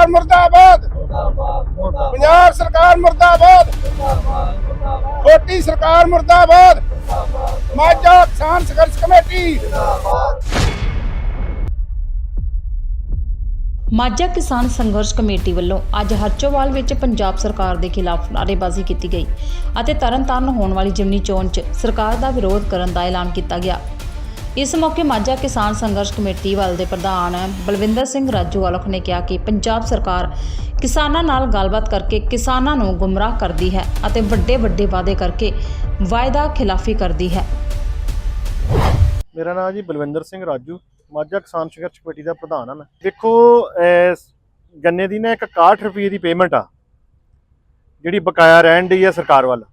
ਸਰਕਾਰ ਮੁਰਦਾਬਾਦ। ਪੰਜਾਬ ਸਰਕਾਰ ਮੁਰਦਾਬਾਦ। ਖੋਟੀ ਸਰਕਾਰ ਮੁਰਦਾਬਾਦ। ਮਾਝਾ ਕਿਸਾਨ ਸੰਘਰਸ਼ ਕਮੇਟੀ। ਮਾਝਾ ਕਿਸਾਨ ਸੰਘਰਸ਼ ਕਮੇਟੀ ਵੱਲੋਂ ਅੱਜ ਹਰਚੋਵਾਲ ਵਿੱਚ ਪੰਜਾਬ ਸਰਕਾਰ ਦੇ ਖਿਲਾਫ ਨਾਅਰੇਬਾਜ਼ੀ ਕੀਤੀ ਗਈ ਅਤੇ ਤਰਨਤਾਰਨ ਹੋਣ ਵਾਲੀ ਜਿਮਨੀ ਚੋਣ 'ਚ ਸਰਕਾਰ ਦਾ ਵਿਰੋਧ ਕਰਨ ਦਾ ਐਲਾਨ ਕੀਤਾ ਗਿਆ। ਇਸ ਮੌਕੇ ਮਾਝਾ ਕਿਸਾਨ ਸੰਘਰਸ਼ ਕਮੇਟੀ ਵੱਲ ਦੇ ਪ੍ਰਧਾਨ ਬਲਵਿੰਦਰ ਸਿੰਘ ਰਾਜੂਵਾਲਖ ਨੇ ਕਿਹਾ ਕਿ ਪੰਜਾਬ ਸਰਕਾਰ ਕਿਸਾਨਾਂ ਨਾਲ ਗੱਲਬਾਤ ਕਰਕੇ ਕਿਸਾਨਾਂ ਨੂੰ ਗੁੰਮਰਾਹ ਕਰਦੀ ਹੈ ਅਤੇ ਵੱਡੇ ਵੱਡੇ ਵਾਅਦੇ ਕਰਕੇ ਵਾਅਦਾ ਖਿਲਾਫੀ ਕਰਦੀ ਹੈ। ਮੇਰਾ ਨਾਮ ਜੀ ਬਲਵਿੰਦਰ ਸਿੰਘ ਰਾਜੂ ਮਾਝਾ ਕਿਸਾਨ ਸੰਘਰਸ਼ ਕਮੇਟੀ ਦਾ ਪ੍ਰਧਾਨ ਹਾਂ ਮੈਂ। ਦੇਖੋ ਅਹ, ਗੰਨੇ ਦੀ ਨਾ ਇੱਕ 61 ਰੁਪਏ ਦੀ ਪੇਮੈਂਟ ਆ ਜਿਹੜੀ ਬਕਾਇਆ ਰਹਿਣ ਦੀ ਆ ਸਰਕਾਰ ਵੱਲ।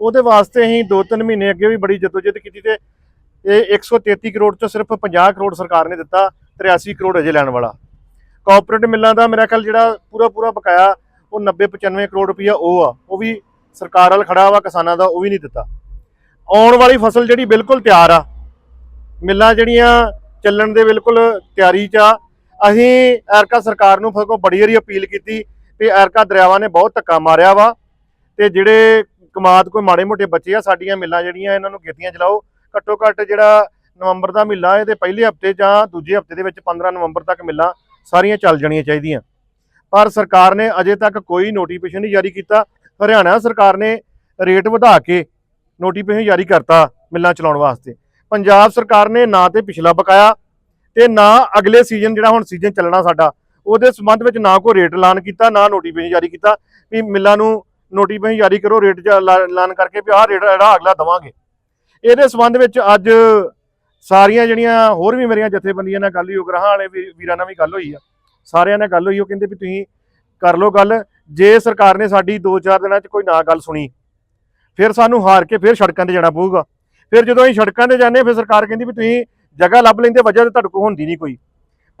ਉਹਦੇ ਵਾਸਤੇ ਅਸੀਂ 2-3 ਮਹੀਨੇ ਅੱਗੇ ਵੀ ਬੜੀ ਜਦੋਜਹਿਦ ਕੀਤੀ ਤੇ ਇਹ 133 ਕਰੋੜ ਚੋਂ ਸਿਰਫ 50 ਕਰੋੜ ਸਰਕਾਰ ਨੇ ਦਿੱਤਾ 83 ਕਰੋੜ ਅਜੇ ਲੈਣ ਵਾਲਾ। ਕਾਰਪੋਰੇਟ ਮਿੱਲਾਂ ਦਾ ਮੇਰਾ ਖਿਆਲ ਜਿਹੜਾ ਪੂਰਾ ਪੂਰਾ ਬਕਾਇਆ ਉਹ 90-95 ਕਰੋੜ ਰੁਪਈਆ ਉਹ ਆ, ਉਹ ਵੀ ਸਰਕਾਰ ਵੱਲ ਖੜਾ ਵਾ, ਕਿਸਾਨਾਂ ਦਾ ਉਹ ਵੀ ਨਹੀਂ ਦਿੱਤਾ। ਆਉਣ ਵਾਲੀ ਫਸਲ ਜਿਹੜੀ ਬਿਲਕੁਲ ਤਿਆਰ ਆ, ਮਿੱਲਾਂ ਜਿਹੜੀਆਂ ਚੱਲਣ ਦੇ ਬਿਲਕੁਲ ਤਿਆਰੀ 'ਚ ਆ, ਅਸੀਂ ਐਰਕਾ ਸਰਕਾਰ ਨੂੰ ਫਸਕੋ ਬੜੀ ਵਾਰੀ ਅਪੀਲ ਕੀਤੀ ਵੀ ਐਰਕਾ ਦਰਿਆਵਾਂ ਨੇ ਬਹੁਤ ਧੱਕਾ ਮਾਰਿਆ ਵਾ, ਤੇ ਜਿਹੜੇ ਕਮਾਦ ਕੋਈ ਮਾੜੇ ਮੋਟੇ ਬੱਚੇ ਆ, ਸਾਡੀਆਂ ਮਿੱਲਾਂ ਜਿਹੜੀਆਂ ਇਹਨਾਂ ਨੂੰ ਗੇਤੀਆਂ ਚਲਾਓ ਘੱਟੋ ਘੱਟ ਜਿਹੜਾ ਨਵੰਬਰ ਦਾ ਮਹੀਨਾ ਇਹਦੇ ਪਹਿਲੇ ਹਫ਼ਤੇ ਜਾਂ ਦੂਜੇ ਹਫ਼ਤੇ ਦੇ ਵਿੱਚ 15 ਨਵੰਬਰ ਤੱਕ ਮਿੱਲਾਂ, ਸਾਰੀਆਂ ਚੱਲ ਜਾਣੀਆਂ ਚਾਹੀਦੀਆਂ। ਪਰ ਸਰਕਾਰ ਨੇ ਅਜੇ ਤੱਕ ਕੋਈ ਨੋਟੀਫਿਕੇਸ਼ਨ ਨਹੀਂ ਜਾਰੀ ਕੀਤਾ। ਹਰਿਆਣਾ ਸਰਕਾਰ ਨੇ ਰੇਟ ਵਧਾ ਕੇ ਨੋਟੀਫਿਕੇਸ਼ਨ ਜਾਰੀ ਕਰਤਾ ਮਿੱਲਾਂ ਚਲਾਉਣ ਵਾਸਤੇ। ਪੰਜਾਬ ਸਰਕਾਰ ਨੇ ਨਾ ਤੇ ਪਿਛਲਾ ਬਕਾਇਆ ਤੇ ਨਾ ਅਗਲੇ ਸੀਜ਼ਨ ਜਿਹੜਾ ਹੁਣ ਸੀਜ਼ਨ ਚੱਲਣਾ ਸਾਡਾ, ਉਹਦੇ ਸੰਬੰਧ ਵਿੱਚ ਨਾ ਕੋਈ ਰੇਟ ਐਲਾਨ ਕੀਤਾ, ਨਾ ਨੋਟੀਫਿਕੇਸ਼ਨ ਜਾਰੀ ਕੀਤਾ ਵੀ ਮਿੱਲਾਂ ਨੂੰ ਨੋਟੀਫਿਕੇਸ਼ਨ ਜਾਰੀ ਕਰੋ ਰੇਟ ਐਲਾਨ ਕਰਕੇ ਵੀ ਆਹ ਰੇਟ ਜਿਹੜਾ ਅਗਲਾ ਦਵਾਂਗੇ। ਇਹਦੇ ਸੰਬੰਧ ਵਿੱਚ ਅੱਜ ਸਾਰੀਆਂ ਜਿਹੜੀਆਂ ਹੋਰ ਵੀ ਮੇਰੀਆਂ ਜਥੇਬੰਦੀਆਂ ਨਾਲ ਗੱਲ ਹੋਈ ਉਗਰਾਹਾਂ ਵਾਲੇ ਵੀ- ਵੀਰਾਂ ਨਾਲ ਵੀ ਗੱਲ ਹੋਈ ਆ। ਸਾਰਿਆਂ ਨਾਲ ਗੱਲ ਹੋਈ ਉਹ ਕਹਿੰਦੇ ਵੀ ਤੁਸੀਂ ਕਰ ਲਓ ਗੱਲ। ਜੇ ਸਰਕਾਰ ਨੇ ਸਾਡੀ 2-4 ਦਿਨਾਂ 'ਚ ਕੋਈ ਨਾ ਗੱਲ ਸੁਣੀ ਫਿਰ ਸਾਨੂੰ ਹਾਰ ਕੇ ਫਿਰ ਸੜਕਾਂ ਤੇ ਜਾਣਾ ਪਊਗਾ। ਫਿਰ ਜਦੋਂ ਅਸੀਂ ਸੜਕਾਂ ਤੇ ਜਾਂਦੇ ਹਾਂ, ਫਿਰ ਸਰਕਾਰ ਕਹਿੰਦੀ ਵੀ ਤੁਸੀਂ ਜਗ੍ਹਾ ਲੱਭ ਲੈਂਦੇ ਵਜ੍ਹਾ ਤੇ ਤੁਹਾਡੇ ਕੋਲ ਹੁੰਦੀ ਨਹੀਂ ਕੋਈ।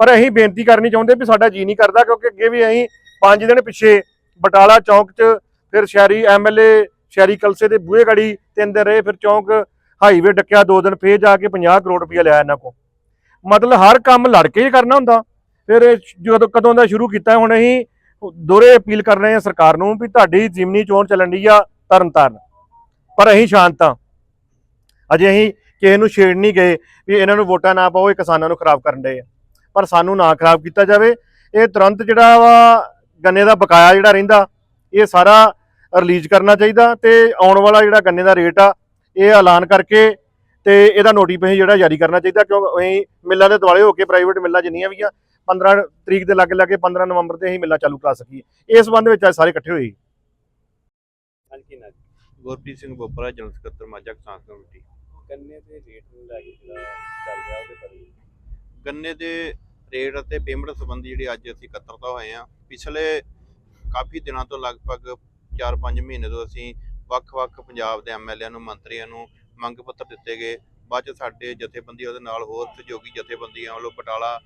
ਪਰ ਅਸੀਂ ਬੇਨਤੀ ਕਰਨੀ ਚਾਹੁੰਦੇ ਵੀ ਸਾਡਾ ਜੀ ਨਹੀਂ ਕਰਦਾ ਕਿਉਂਕਿ ਅੱਗੇ ਵੀ ਅਸੀਂ 5 ਦਿਨ ਪਿੱਛੇ ਬਟਾਲਾ ਚੌਂਕ 'ਚ ਫਿਰ ਸ਼ਹਿਰੀ ਐਮਐਲਏ ਸ਼ਹਿਰੀ ਕਲਸੇ ਦੇ ਬੂਹੇ ਗੜੀ ਤਿੰਨ ਦਿਨ ਰਹੇ ਫਿਰ ਚੌਂਕ ਹਾਈਵੇ ਡੱਕਿਆ ਦੋ ਦਿਨ, ਫੇਰ ਜਾ ਕੇ 50 ਕਰੋੜ ਰੁਪਇਆ ਲਿਆ ਇਹਨਾਂ ਕੋ ਮਤਲਬ ਹਰ ਕੰਮ ਲੜ ਕੇ ਹੀ ਕਰਨਾ ਹੁੰਦਾ। ਫਿਰ ਜਦੋਂ ਕਦੋਂ ਦਾ ਸ਼ੁਰੂ ਕੀਤਾ, ਹੁਣ ਅਸੀਂ ਦੋਰੇ ਅਪੀਲ ਕਰ ਰਹੇ ਹਾਂ ਸਰਕਾਰ ਨੂੰ ਵੀ ਤੁਹਾਡੀ ਜਿਮਨੀ ਚੋਣ ਚੱਲਣ ਦੀ ਆ ਤਰਨ ਤਾਰਨ ਪਰ ਅਸੀਂ ਸ਼ਾਂਤ ਹਾਂ। ਅਜੇ ਅਸੀਂ ਕਿਸੇ ਨੂੰ ਛੇੜ ਨਹੀਂ ਗਏ ਵੀ ਇਹਨਾਂ ਨੂੰ ਵੋਟਾਂ ਨਾ ਪਾਓ, ਇਹ ਕਿਸਾਨਾਂ ਨੂੰ ਖਰਾਬ ਕਰਨ ਦੇ ਆ। ਪਰ ਸਾਨੂੰ ਨਾ ਖਰਾਬ ਕੀਤਾ ਜਾਵੇ। ਇਹ ਤੁਰੰਤ ਜਿਹੜਾ ਵਾ ਗੰਨੇ ਦਾ ਬਕਾਇਆ ਜਿਹੜਾ ਰਹਿੰਦਾ, ਇਹ ਸਾਰਾ ਰਿਲੀਜ਼ ਕਰਨਾ ਚਾਹੀਦਾ ਤੇ ਆਉਣ ਵਾਲਾ ਜਿਹੜਾ ਗੰਨੇ ਦਾ ਰੇਟ ਆ ਇਹ ਐਲਾਨ ਕਰਕੇ ਤੇ ਇਹਦਾ ਨੋਟੀਫਿਕੇਸ਼ਨ ਜਿਹੜਾ ਜਾਰੀ ਕਰਨਾ ਚਾਹੀਦਾ ਕਿਉਂਕਿ ਅਸੀਂ ਮਿੱਲਾਂ ਦੇ ਦੁਆਲੇ ਹੋ ਕੇ ਪ੍ਰਾਈਵੇਟ ਮਿੱਲਾਂ ਜਿੰਨੀਆਂ ਵੀ ਆ 15 ਤਰੀਕ ਦੇ ਲਾਗੇ ਲਾਗੇ 15 ਨਵੰਬਰ ਤੇ ਅਸੀਂ ਮਿੱਲਾਂ ਚਾਲੂ ਕਰਾ ਸਕੀਏ। ਇਸ ਸੰਬੰਧ ਵਿੱਚ ਅੱਜ ਸਾਰੇ ਇਕੱਠੇ ਹੋਏ। ਹਾਂਜੀ ਨਾ ਗੁਰਪ੍ਰੀਤ ਸਿੰਘ ਬੋਪਰਾ ਜਨਰਲ ਸਕੱਤਰ ਮਾਝਾ ਕਿਸਾਨ ਕਮੇਟੀ। ਗੰਨੇ ਦੇ ਰੇਟ ਨੂੰ ਲੈ ਕੇ ਜਿਹੜਾ ਚੱਲ ਰਿਹਾ ਉਹਦੇ ਬਾਰੇ? ਗੰਨੇ ਦੇ ਰੇਟ ਅਤੇ ਪੇਮੈਂਟ ਸੰਬੰਧੀ ਜਿਹੜੀ ਅੱਜ ਅਸੀਂ ਇਕੱਤਰਤਾ ਹੋਏ ਆ ਪਿਛਲੇ ਕਾਫੀ ਦਿਨਾਂ ਤੋਂ ਲਗਭਗ 4-5 ਮਹੀਨੇ ਤੋਂ ਅਸੀਂ ਵੱਖ-ਵੱਖ ਪੰਜਾਬ ਦੇ ਐਮਐਲਏ ਨੂੰ, ਮੰਤਰੀਆਂ ਨੂੰ ਮੰਗ ਪੱਤਰ ਦਿੱਤੇ ਗਏ। ਬਾਅਦ ਚ ਸਾਡੇ ਜਥੇਬੰਦੀ ਉਹਦੇ ਨਾਲ ਹੋਰ ਸਹਿਯੋਗੀ ਜਥੇਬੰਦੀਆਂ ਵੱਲੋਂ ਬਟਾਲਾ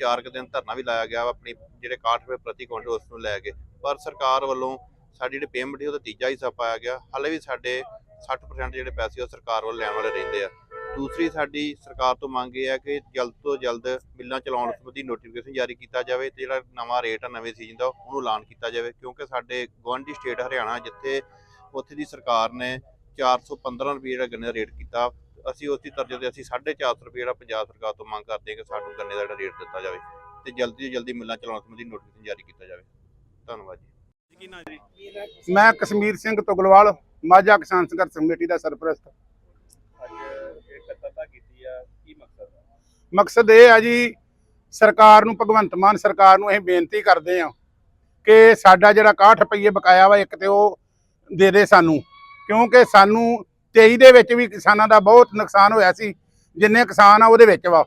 ਚਾਰ ਕੁ ਦਿਨ ਧਰਨਾ ਵੀ ਲਾਇਆ ਗਿਆ ਵਾ ਆਪਣੀ, ਜਿਹੜੇ 61 ਰੁਪਏ ਪ੍ਰਤੀ ਕੁਇੰਟਲ ਉਸ ਨੂੰ ਲੈ ਕੇ। ਪਰ ਸਰਕਾਰ ਵੱਲੋਂ ਸਾਡੀ ਜਿਹੜੀ ਪੇਮੈਂਟ ਸੀ, ਉਹਦਾ ਤੀਜਾ ਹਿੱਸਾ ਪਾਇਆ ਗਿਆ। ਹਾਲੇ ਵੀ ਸਾਡੇ 60% ਜਿਹੜੇ ਪੈਸੇ ਉਹ ਸਰਕਾਰ ਵੱਲ ਲੈਣ ਵਾਲੇ ਰਹਿੰਦੇ ਆ। ਦੂਸਰੀ ਸਾਡੀ ਸਰਕਾਰ ਤੋਂ ਮੰਗ ਇਹ ਹੈ ਕਿ ਜਲਦ ਤੋਂ ਜਲਦ ਬਿੱਲਾਂ ਚਲਾਉਣ ਸੰਬੰਧੀ ਨੋਟੀਫਿਕੇਸ਼ਨ ਜਾਰੀ ਕੀਤਾ ਜਾਵੇ ਤੇ ਜਿਹੜਾ ਨਵਾਂ ਰੇਟ ਆ, ਨਵੇਂ ਸੀਜ਼ਨ ਦਾ, ਉਹਨੂੰ ਐਲਾਨ ਕੀਤਾ ਜਾਵੇ। ਕਿਉਂਕਿ ਸਾਡੇ ਗੁਆਂਢੀ ਸਟੇਟ ਹਰਿਆਣਾ ਜਿੱਥੇ ਉੱਥੇ ਦੀ ਸਰਕਾਰ ਨੇ 415 ਰੁਪਏ ਜਿਹੜਾ ਗੰਨੇ ਦਾ ਰੇਟ ਕੀਤਾ। ਅਸੀਂ ਉਸ ਦੀ ਤਰਜੇ ਤੇ ਅਸੀਂ 450 ਰੁਪਏ ਜਿਹੜਾ ਪੰਜਾਬ ਸਰਕਾਰ ਤੋਂ ਮੰਗ ਕਰਦੇ ਹਾਂ ਕਿ ਸਾਨੂੰ ਗੰਨੇ ਦਾ ਜਿਹੜਾ ਰੇਟ ਦਿੱਤਾ ਜਾਵੇ ਤੇ ਜਲਦੀ ਤੋਂ ਜਲਦੀ ਮਿੱਲਾਂ ਚਲਾਉਣ ਸੰਬੰਧੀ ਨੋਟੀਫਿਕੇਸ਼ਨ ਜਾਰੀ ਕੀਤਾ ਜਾਵੇ। ਧੰਨਵਾਦ ਜੀ। ਮੈਂ ਕਸ਼ਮੀਰ ਸਿੰਘ ਤੁਗਲਵਾਲ ਮਾਝਾ ਕਿਸਾਨ ਸੰਘਰਸ਼ ਕਮੇਟੀ ਦਾ ਸਰਪ੍ਰਸਤ। ਅੱਜ ਇਹ ਇਕੱਤਰਤਾ ਕੀਤੀ ਆ ਕੀ ਮਕਸਦ ਹੈ ਮਕਸਦ ਇਹ ਹੈ ਜੀ ਸਰਕਾਰ ਨੂੰ ਭਗਵੰਤ ਮਾਨ ਸਰਕਾਰ ਨੂੰ ਅਸੀਂ ਬੇਨਤੀ ਕਰਦੇ ਹਾਂ ਕਿ ਸਾਡਾ ਜਿਹੜਾ 61 ਰੁਪਏ ਬਕਾਇਆ ਵਾ ਇੱਕ ਤੇ ਉਹ ਦੇ ਦੇ ਸਾਨੂੰ। ਕਿਉਂਕਿ ਸਾਨੂੰ 23 ਦੇ ਵਿੱਚ ਵੀ ਕਿਸਾਨਾਂ ਦਾ ਬਹੁਤ ਨੁਕਸਾਨ ਹੋਇਆ ਸੀ, ਜਿੰਨੇ ਕਿਸਾਨ ਆ ਉਹਦੇ ਵਿੱਚ ਵਾ।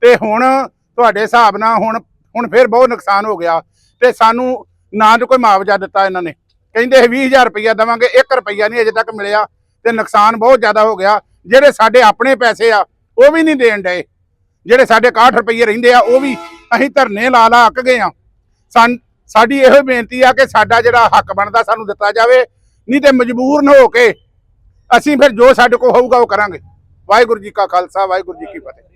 ਤੇ ਹੁਣ ਤੁਹਾਡੇ ਹਿਸਾਬ ਨਾਲ ਹੁਣ ਹੁਣ ਫਿਰ ਬਹੁਤ ਨੁਕਸਾਨ ਹੋ ਗਿਆ। ਤੇ ਸਾਨੂੰ ਨਾ ਤਾਂ ਕੋਈ ਮੁਆਵਜ਼ਾ ਦਿੱਤਾ ਇਹਨਾਂ ਨੇ। ਕਹਿੰਦੇ 20000 ਰੁਪਇਆ ਦੇਵਾਂਗੇ 1 ਰੁਪਇਆ ਨਹੀਂ ਅਜੇ ਤੱਕ ਮਿਲਿਆ ਤੇ ਨੁਕਸਾਨ ਬਹੁਤ ਜ਼ਿਆਦਾ ਹੋ ਗਿਆ। ਜਿਹੜੇ ਸਾਡੇ ਆਪਣੇ ਪੈਸੇ ਆ, ਉਹ ਵੀ ਨਹੀਂ ਦੇਣ ਡਏ। ਜਿਹੜੇ ਸਾਡੇ 61 ਰੁਪਏ ਰਹਿੰਦੇ ਆ, ਉਹ ਵੀ ਅਸੀਂ ਧਰਨੇ ਲਾ ਲਾ ਅੱਕ ਗਏ ਆ। ਸਾਨ- ਸਾਡੀ ਇਹੋ ਬੇਨਤੀ ਆ ਕਿ ਸਾਡਾ ਜਿਹੜਾ ਹੱਕ ਬਣਦਾ ਸਾਨੂੰ ਦਿੱਤਾ ਜਾਵੇ। ਨਹੀਂ ਤੇ ਮਜਬੂਰਨ ਹੋ ਕੇ ਅਸੀਂ ਫਿਰ ਜੋ ਸਾਡੇ ਕੋਲ ਹੋਊਗਾ ਉਹ ਕਰਾਂਗੇ। ਵਾਹਿਗੁਰੂ ਜੀ ਕਾ ਖਾਲਸਾ, ਵਾਹਿਗੁਰੂ ਜੀ ਕੀ ਫਤਿਹ।